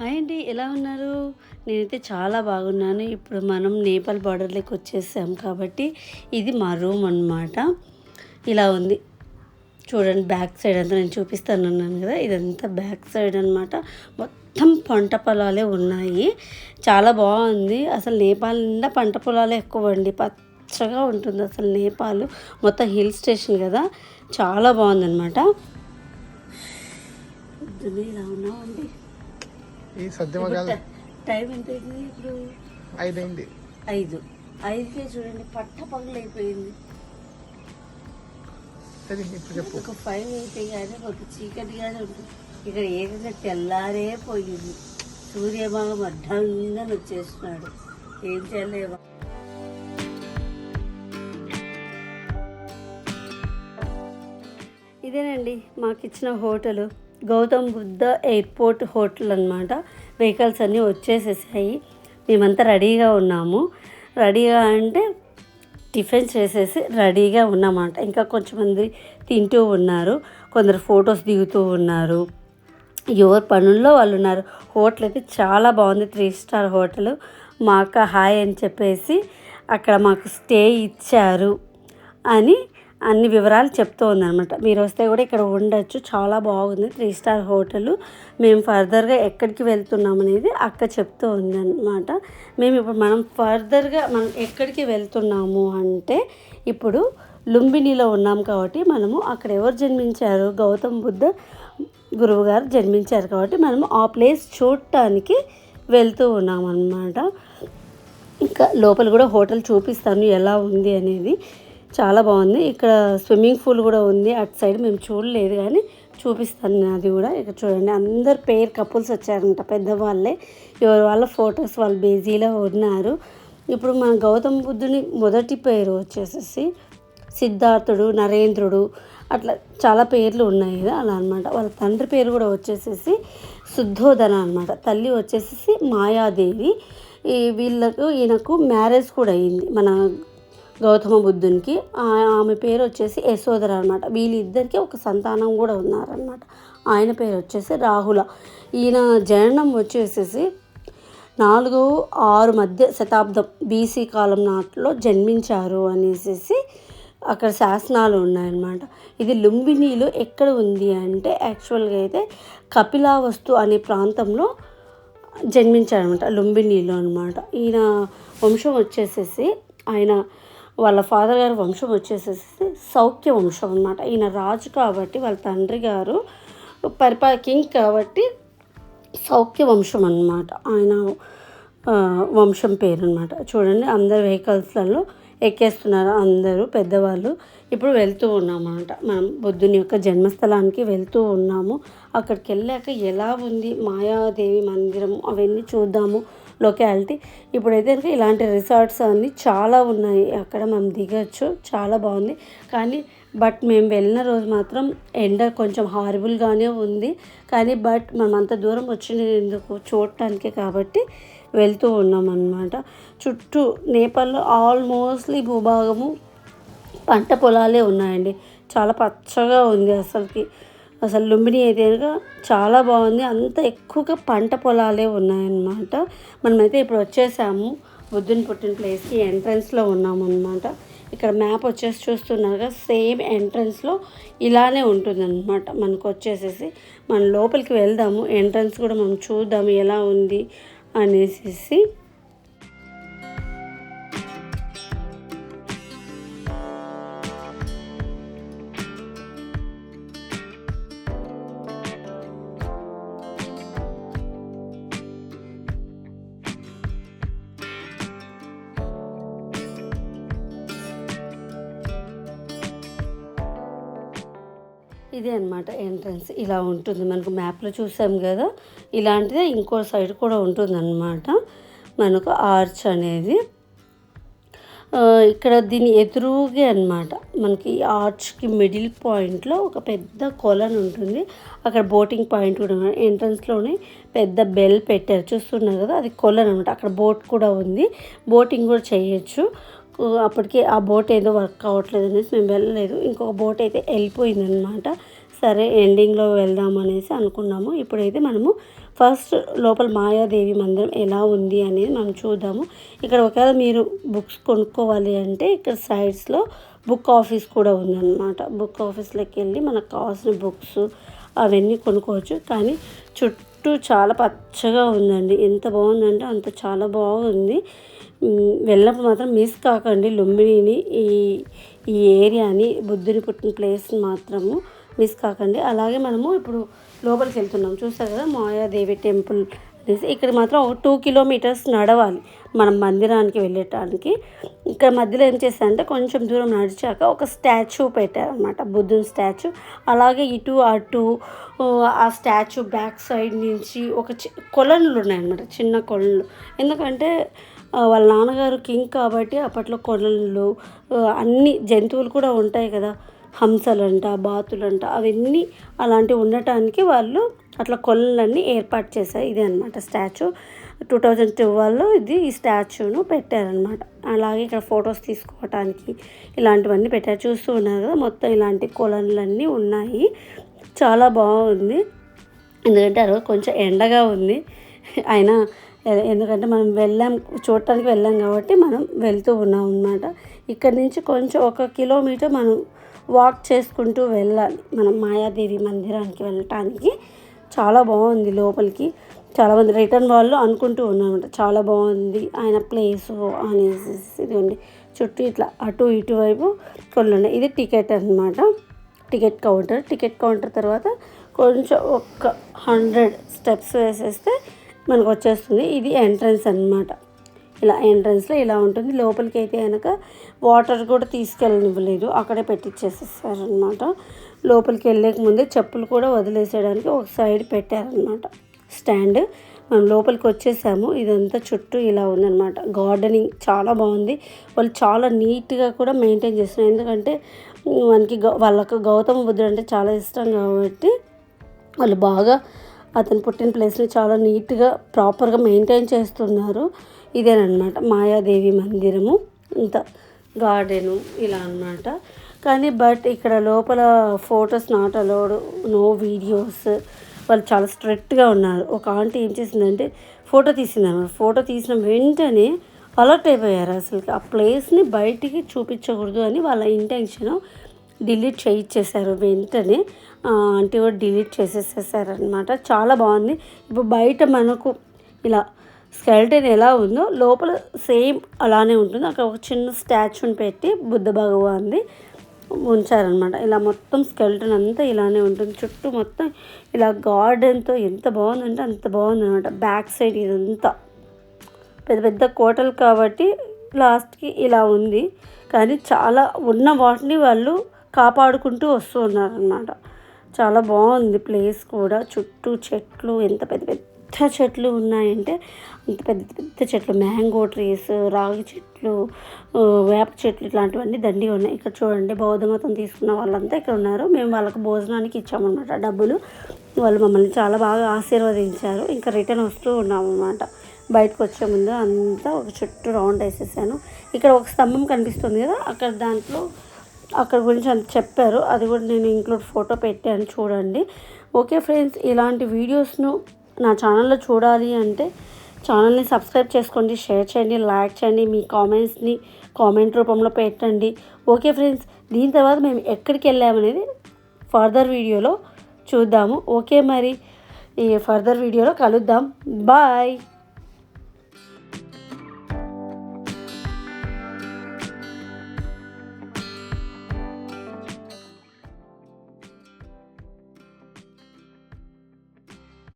Hi అండి ఎలా ఉన్నారు? నేనైతే చాలా బాగున్నాను. ఇప్పుడు మనం నేపాల్ బార్డర్లోకి వచ్చేసాం కాబట్టి ఇది మా రూమ్ అన్నమాట. ఇలా ఉంది. చూడండి బ్యాక్ సైడ్ అంతా నేను చూపిస్తాను అన్నాను కదా ఇదంతా బ్యాక్ సైడ్ అన్నమాట. మొత్తం పంట పొలాలే ఉన్నాయి. చాలా బాగుంది. అసలు నేపాల్ నిండా పంట పొలాలే ఎక్కువ అండి పచ్చగా ఉంటుంది అసలు నేపాల్. మొత్తం హిల్ స్టేషన్ కదా. చాలా బాగుందన్నమాట. ఇలా ఉన్నామండి. ఈ సద్యమగాలు టైం ఎంత అయింది ఇప్పుడు? ఐదైంది. ఐదు. ఐదుకే చూడండి పట్ట పగలైపోయింది. సరే ఇప్పుడు చెప్పు. ఒక ఫైవ్ అయితే కానీ ఒక చీకటిగానే ఉంటుంది ఇక్కడ ఏదైనా తెల్లారే పోయింది. సూర్యభాగం అడ్డంగా వచ్చేస్తున్నాడు. ఏం చేయలేవా ఇదేనండి మాకు ఇచ్చిన hotel. Gautam Buddha airport hotel అనమాట వెహికల్స్ అన్నీ వచ్చేసేసాయి. మేమంతా రెడీగా ఉన్నాము. రెడీగా అంటే టిఫిన్ చేసేసి రెడీగా ఉన్నామంట ఇంకా కొంచెం మంది తింటూ ఉన్నారు. కొందరు ఫొటోస్ దిగుతూ ఉన్నారు. ఎవరి పనుల్లో వాళ్ళు ఉన్నారు. హోటల్ అయితే చాలా బాగుంది. Three star hotel. మా అక్క హాయ్ అని చెప్పేసి అక్కడ మాకు స్టే ఇచ్చారు అని అన్ని వివరాలు చెప్తూ ఉందన్నమాట. మీరు వస్తే కూడా ఇక్కడ ఉండొచ్చు. చాలా బాగుంది. Three star hotel. మేము ఫర్దర్గా ఎక్కడికి వెళ్తున్నాం అనేది అక్క చెప్తూ ఉందన్నమాట. మేము ఇప్పుడు మనం ఫర్దర్గా మనం ఎక్కడికి వెళ్తున్నాము అంటే ఇప్పుడు లుంబినిలో ఉన్నాం కాబట్టి మనము అక్కడ ఎవరు జన్మించారు? గౌతమ్ బుద్ధ గురువు గారు జన్మించారు కాబట్టి మనము ఆ ప్లేస్ చూడటానికి వెళ్తూ ఉన్నాం అన్నమాట ఇంకా లోపల కూడా హోటల్ చూపిస్తాను ఎలా ఉంది అనేది. చాలా బాగుంది. ఇక్కడ స్విమ్మింగ్ పూల్ కూడా ఉంది. అటు సైడ్ మేము చూడలేదు కానీ చూపిస్తాను అది కూడా. ఇక్కడ చూడండి అందరు పేర్ కపుల్స్ వచ్చారంట పెద్దవాళ్ళే. ఎవరి వాళ్ళ ఫొటోస్ వాళ్ళు బిజీలో ఉన్నారు. ఇప్పుడు మన గౌతమ బుద్ధుని మొదటి పేరు వచ్చేసేసి సిద్ధార్థుడు నరేంద్రుడు అట్లా చాలా పేర్లు ఉన్నాయి కదా అలా అనమాట వాళ్ళ తండ్రి పేరు కూడా వచ్చేసేసి శుద్ధోధన అనమాట తల్లి వచ్చేసేసి మాయాదేవి. ఈ వీళ్ళకు ఈయనకు మ్యారేజ్ కూడా అయింది. మన గౌతమ బుద్ధునికి ఆమె పేరు వచ్చేసి యశోదర అనమాట వీళ్ళిద్దరికి ఒక సంతానం కూడా ఉన్నారనమాట ఆయన పేరు వచ్చేసి రాహుల. ఈయన జననం వచ్చేసేసి నాలుగు ఆరు మధ్య శతాబ్దం బీసీ కాలం నాటిలో జన్మించారు అనేసి అక్కడ శాసనాలు ఉన్నాయన్నమాట. ఇది లుంబినీలో ఎక్కడ ఉంది అంటే యాక్చువల్గా అయితే కపిలావస్తు అనే ప్రాంతంలో జన్మించాడనమాట లుంబినీలో అనమాట ఈయన వంశం వచ్చేసేసి ఆయన వాళ్ళ ఫాదర్ గారి వంశం వచ్చేసేసి సౌఖ్య వంశం అనమాట ఈయన రాజు కాబట్టి వాళ్ళ తండ్రి గారు పరిపా కింగ్ కాబట్టి సౌఖ్య వంశం అన్నమాట. ఆయన వంశం పేరు అనమాట చూడండి అందరు వెహికల్స్లలో ఎక్కేస్తున్నారు అందరూ పెద్దవాళ్ళు. ఇప్పుడు వెళ్తూ ఉన్నామన్నమాట. మనం బుద్ధుని యొక్క జన్మస్థలానికి వెళ్తూ ఉన్నాము. అక్కడికి వెళ్ళాక ఎలా ఉంది మాయాదేవి మందిరం అవన్నీ చూద్దాము. లొకాలిటీ ఇప్పుడైతే కనుక ఇలాంటి రిసార్ట్స్ అన్నీ చాలా ఉన్నాయి. అక్కడ మనం దిగచ్చు. చాలా బాగుంది. కానీ బట్ మేము వెళ్ళిన రోజు మాత్రం ఎండ కొంచెం హారబుల్గానే ఉంది. కానీ బట్ మనం అంత దూరం వచ్చింది ఎందుకు? చూడటానికే కాబట్టి వెళ్తూ ఉన్నాం అన్నమాట చుట్టూ నేపాల్లో ఆల్మోస్ట్లీ భూభాగము పంట పొలాలే ఉన్నాయండి. చాలా పచ్చగా ఉంది అసలుకి. అసలు లుంబిని అయితే చాలా బాగుంది. అంత ఎక్కువగా పంట పొలాలే ఉన్నాయన్నమాట. మనమైతే ఇప్పుడు వచ్చేసాము. బుద్ధుని పుట్టిన ప్లేస్కి ఎంట్రన్స్లో ఉన్నాము అనమాట ఇక్కడ మ్యాప్ వచ్చేసి చూస్తున్నారుగా సేమ్ ఎంట్రన్స్లో ఇలానే ఉంటుందన్నమాట. మనకు వచ్చేసేసి మన లోపలికి వెళ్దాము. ఎంట్రన్స్ కూడా మనం చూద్దాము ఎలా ఉంది అనేసి ఇదే అనమాట ఎంట్రన్స్. ఇలా ఉంటుంది. మనకు మ్యాప్లో చూసాం కదా ఇలాంటిదే ఇంకో సైడ్ కూడా ఉంటుందన్నమాట. మనకు ఆర్చ్ అనేది. ఇక్కడ దీని ఎదురుగే అనమాట మనకి ఆర్చ్కి మిడిల్ పాయింట్లో ఒక పెద్ద కొలను ఉంటుంది. అక్కడ బోటింగ్ పాయింట్ కూడా ఉంది. ఎంట్రన్స్లోనే పెద్ద బెల్ పెట్టారు. చూస్తున్నారు కదా అది కొలను అనమాట అక్కడ బోట్ కూడా ఉంది. బోటింగ్ కూడా చేయొచ్చు. అప్పటికి ఆ బోట్ ఏదో వర్క్ అవ్వట్లేదు అనేసి మేము వెళ్ళలేదు. ఇంకొక బోట్ అయితే వెళ్ళిపోయిందనమాట సరే ఎండింగ్లో వెళ్దాం అనేసి అనుకున్నాము. ఇప్పుడైతే మనము ఫస్ట్ లోపల మాయాదేవి మందిరం ఎలా ఉంది అనేది మనం చూద్దాము. ఇక్కడ ఒకవేళ మీరు బుక్స్ కొనుక్కోవాలి అంటే ఇక్కడ సైడ్స్లో బుక్ ఆఫీస్ కూడా ఉందన్నమాట. బుక్ ఆఫీస్లోకి వెళ్ళి మనకు కావాల్సిన బుక్స్ అవన్నీ కొనుక్కోవచ్చు. కానీ చుట్టూ చాలా పచ్చగా ఉందండి. ఎంత బాగుందంటే అంత చాలా బాగుంది. వెళ్ళినప్పుడు మాత్రం మిస్ కాకండి. లుంబినిని ఈ ఈ ఏరియాని బుద్ధుని పుట్టిన ప్లేస్ మాత్రము మిస్ కాకండి. అలాగే మనము ఇప్పుడు లోపలికి వెళ్తున్నాం. చూస్తారు కదా మాయాదేవి టెంపుల్ అనేసి ఇక్కడ మాత్రం ఒక టూ కిలోమీటర్స్ నడవాలి మనం మందిరానికి వెళ్ళటానికి. ఇక్కడ మధ్యలో ఏం చేస్తారంటే కొంచెం దూరం నడిచాక ఒక స్టాచ్యూ పెట్టారనమాట బుద్ధుని స్టాచ్యూ. అలాగే ఇటు అటు ఆ స్టాచ్యూ బ్యాక్ సైడ్ నుంచి ఒక చి కొలనులు ఉన్నాయన్నమాట చిన్న కొలన్లు. ఎందుకంటే వాళ్ళ నాన్నగారు కింగ్ కాబట్టి అప్పట్లో కొలన్లు అన్ని జంతువులు కూడా ఉంటాయి కదా హంసలంట బాతులంట అవన్నీ అలాంటివి ఉండటానికి వాళ్ళు అట్లా కొలలన్నీ ఏర్పాటు చేశారు. ఇదే అనమాట స్టాచ్యూ. టూ థౌజండ్ ట్వెల్వ్లో ఇది ఈ స్టాచ్యూను పెట్టారనమాట అలాగే ఇక్కడ ఫొటోస్ తీసుకోవటానికి ఇలాంటివన్నీ పెట్టారు. చూస్తూ ఉన్నారు కదా మొత్తం ఇలాంటి కొలనులన్నీ ఉన్నాయి. చాలా బాగుంది. ఎందుకంటే ఆ రోజు కొంచెం ఎండగా ఉంది. అయినా ఎందుకంటే మనం వెళ్ళాం చూడటానికి వెళ్ళాం కాబట్టి మనం వెళ్తూ ఉన్నాం అనమాట ఇక్కడ నుంచి కొంచెం ఒక కిలోమీటర్ మనం వాక్ చేసుకుంటూ వెళ్ళాలి. మనం మాయాదేవి మందిరానికి వెళ్ళటానికి. చాలా బాగుంది లోపలికి. చాలామంది రిటర్న్ వాళ్ళు అనుకుంటూ ఉన్నారన్నమాట. చాలా బాగుంది. ఆయన ప్లేసు అనేసి ఇదిగోండి చుట్టూ ఇట్లా అటు ఇటు వైపు కొన్ని ఉన్నాయి. ఇది టికెట్ అన్నమాట. Ticket counter. టికెట్ కౌంటర్ తర్వాత కొంచెం ఒక హండ్రెడ్ స్టెప్స్ వేసేస్తే మనకు వచ్చేస్తుంది. ఇది ఎంట్రన్స్ అన్నమాట. ఇలా ఎంట్రన్స్లో ఇలా ఉంటుంది. లోపలికి అయితే కనుక వాటర్ కూడా తీసుకెళ్ళనివ్వలేదు. అక్కడే పెట్టించేసేసారనమాట లోపలికి వెళ్ళక ముందే చెప్పులు కూడా వదిలేసేయడానికి ఒక సైడ్ పెట్టారనమాట స్టాండ్. మనం లోపలికి వచ్చేసాము. ఇదంతా చుట్టూ ఇలా ఉందన్నమాట. గార్డెనింగ్ చాలా బాగుంది. వాళ్ళు చాలా నీట్గా కూడా మెయింటైన్ చేస్తున్నారు. ఎందుకంటే మనకి వాళ్ళకు గౌతమ బుద్ధుడు అంటే చాలా ఇష్టం కాబట్టి వాళ్ళు బాగా అతను పుట్టిన ప్లేస్ని చాలా నీట్గా ప్రాపర్గా మెయింటైన్ చేస్తున్నారు. ఇదేనమాట మాయాదేవి మందిరము. ఇంత గార్డెను ఇలా అన్నమాట. కానీ బట్ ఇక్కడ లోపల photos not allowed. No videos. వాళ్ళు చాలా స్ట్రిక్ట్గా ఉన్నారు. ఒక ఆంటీ ఏం చేసిందంటే ఫోటో తీసిందన్నమాట ఫోటో తీసిన వెంటనే అలర్ట్ అయిపోయారు అసలు ఆ ప్లేస్ని బయటికి చూపించకూడదు అని వాళ్ళ ఇంటెన్షన్ డిలీట్ చేయించేశారు వెంటనే. ఆంటీ కూడా డిలీట్ చేసేసేసారు అనమాట చాలా బాగుంది. ఇప్పుడు బయట మనకు ఇలా స్కెల్టన్ ఎలా ఉందో లోపల సేమ్ అలానే ఉంటుంది. అక్కడ ఒక చిన్న స్టాచ్యూని పెట్టి బుద్ధ భగవాన్ది. ఉంచారనమాట ఇలా మొత్తం స్కెల్టన్ అంతా ఇలానే ఉంటుంది. చుట్టూ మొత్తం ఇలా గార్డెన్తో ఎంత బాగుందంటే అంత బాగుందనమాట బ్యాక్ సైడ్ ఇదంతా. పెద్ద పెద్ద కోటలు కాబట్టి లాస్ట్కి ఇలా ఉంది. కానీ చాలా ఉన్న వాటిని వాళ్ళు కాపాడుకుంటూ వస్తూ ఉన్నారనమాట చాలా బాగుంది ప్లేస్ కూడా. చుట్టూ చెట్లు ఎంత పెద్ద పెద్ద చెట్లు ఉన్నాయంటే అంత పెద్ద పెద్ద చెట్లు మ్యాంగో ట్రీస్ రాగి చెట్లు వేప చెట్లు ఇట్లాంటివన్నీ దండిగా ఉన్నాయి. ఇక్కడ చూడండి బౌద్ధ మతం తీసుకున్న వాళ్ళంతా ఇక్కడ ఉన్నారు. మేము వాళ్ళకి భోజనానికి ఇచ్చామన్నమాట డబ్బులు. వాళ్ళు మమ్మల్ని చాలా బాగా ఆశీర్వదించారు. ఇంకా రిటర్న్ వస్తూ ఉన్నామన్నమాట. బయటకు వచ్చే ముందు అంతా ఒక చుట్టూ రౌండ్ వేసేసాను. ఇక్కడ ఒక స్తంభం కనిపిస్తుంది కదా అక్కడ దాంట్లో అక్కడ గురించి అంత చెప్పారు. అది కూడా నేను ఇంక్లూడ్ ఫోటో పెట్టాను చూడండి. ఓకే ఫ్రెండ్స్ ఇలాంటి వీడియోస్ను నా ఛానల్లో చూడాలి అంటే ఛానల్ని సబ్స్క్రైబ్ చేసుకోండి షేర్ చేయండి లైక్ చేయండి మీ కామెంట్స్ని కామెంట్ రూపంలో పెట్టండి. ఓకే ఫ్రెండ్స్ దీని తర్వాత మేము ఎక్కడికి వెళ్ళామనేది ఫర్దర్ వీడియోలో చూద్దాము. ఓకే మరి ఈ ఫర్దర్ వీడియోలో కలుద్దాం. బాయ్!